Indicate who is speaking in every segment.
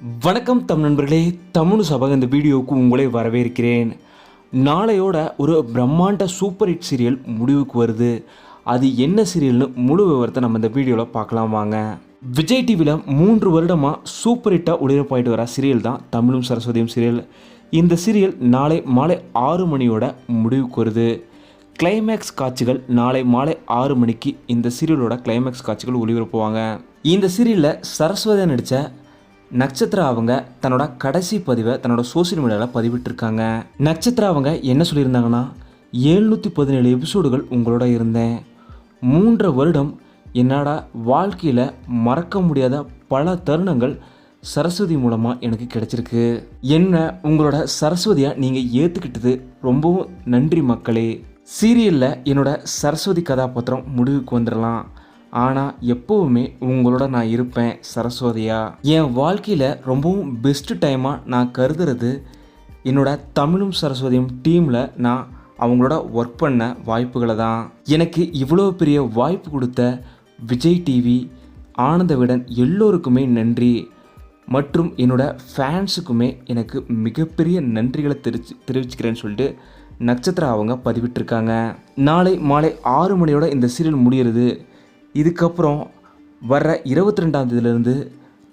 Speaker 1: வணக்கம் தம் நண்பர்களே தமிழ் சபக இந்த வீடியோவுக்கு உங்களை வரவேற்கிறேன். நாளையோட ஒரு பிரம்மாண்ட சூப்பர் ஹிட் சீரியல் முடிவுக்கு வருது. அது என்ன சீரியல்னு முழு விவரத்தை நம்ம இந்த வீடியோவில் பார்க்கலாம் வாங்க. விஜய் டிவியில் மூன்று வருடமாக சூப்பர் ஹிட்டாக ஒளிபரப்பாயிட்டு வர சீரியல் தான் தமிழும் சரஸ்வதியும் சீரியல். இந்த சீரியல் நாளை மாலை ஆறு மணியோட முடிவுக்கு வருது. கிளைமேக்ஸ் காட்சிகள் நாளை மாலை ஆறு மணிக்கு இந்த சீரியலோட கிளைமேக்ஸ் காட்சிகள் ஒளிபரப்புவாங்க. இந்த சீரியலில் சரஸ்வதி நடித்த நட்சத்திரா அவங்க தன்னோட கடைசி பதிவை தன்னோட சோஷியல் மீடியாவில் பதிவிட்டிருக்காங்க. நட்சத்திரா அவங்க என்ன சொல்லியிருந்தாங்கன்னா எழுநூற்றி பதினேழு எபிசோடுகள் உங்களோட இருந்தேன். மூன்று வருடம் என்னோட வாழ்க்கையில் மறக்க முடியாத பல தருணங்கள் சரஸ்வதி மூலமாக எனக்கு கிடைச்சிருக்கு. என்ன உங்களோட சரஸ்வதியாக நீங்கள் ஏற்றுக்கிட்டது ரொம்பவும் நன்றி மக்களே. சீரியலில் என்னோட சரஸ்வதி கதாபாத்திரம் முடிவுக்கு வந்துடலாம். ஆனால் எப்போவுமே உங்களோட நான் இருப்பேன் சரஸ்வதியா? என் வாழ்க்கையில் ரொம்பவும் பெஸ்ட்டு டைமாக நான் கருதுறது என்னோட தமிழும் சரஸ்வதியும் டீமில் நான் அவங்களோட ஒர்க் பண்ண வாய்ப்புகளை தான். எனக்கு இவ்வளோ பெரிய வாய்ப்பு கொடுத்த விஜய் டிவி ஆனந்த விடன் எல்லோருக்குமே நன்றி. மற்றும் என்னோட ஃபேன்ஸுக்குமே எனக்கு மிகப்பெரிய நன்றிகளை தெரிச்சு தெரிவிச்சுக்கிறேன்னு சொல்லிட்டு நட்சத்திரம் அவங்க பதிவிட்டிருக்காங்க. நாளை மாலை ஆறு மணியோட இந்த சீரியல் முடிகிறது இதுக்கப்புறம் வர்ற இருபத்தி ரெண்டாம் தேதியிலேருந்து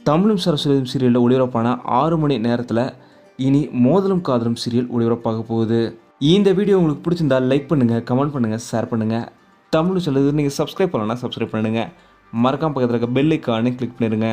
Speaker 1: தமிழும் சரஸ்வதியும் சீரியலில் ஒளிபரப்பான ஆறு மணி நேரத்தில் இனி மோதலும் காதலும் சீரியல் ஒளிபரப்பாக போகுது. இந்த வீடியோ உங்களுக்கு பிடிச்சிருந்தா லைக் பண்ணுங்கள் கமெண்ட் பண்ணுங்கள் ஷேர் பண்ணுங்கள் தமிழ் சொல்லுது நீங்கள் சப்ஸ்கிரைப் பண்ணலன்னா சப்ஸ்கிரைப் பண்ணுங்கள் மறக்காம பக்கத்தில் இருக்க பெல் ஐக்கானே கிளிக் பண்ணிடுங்க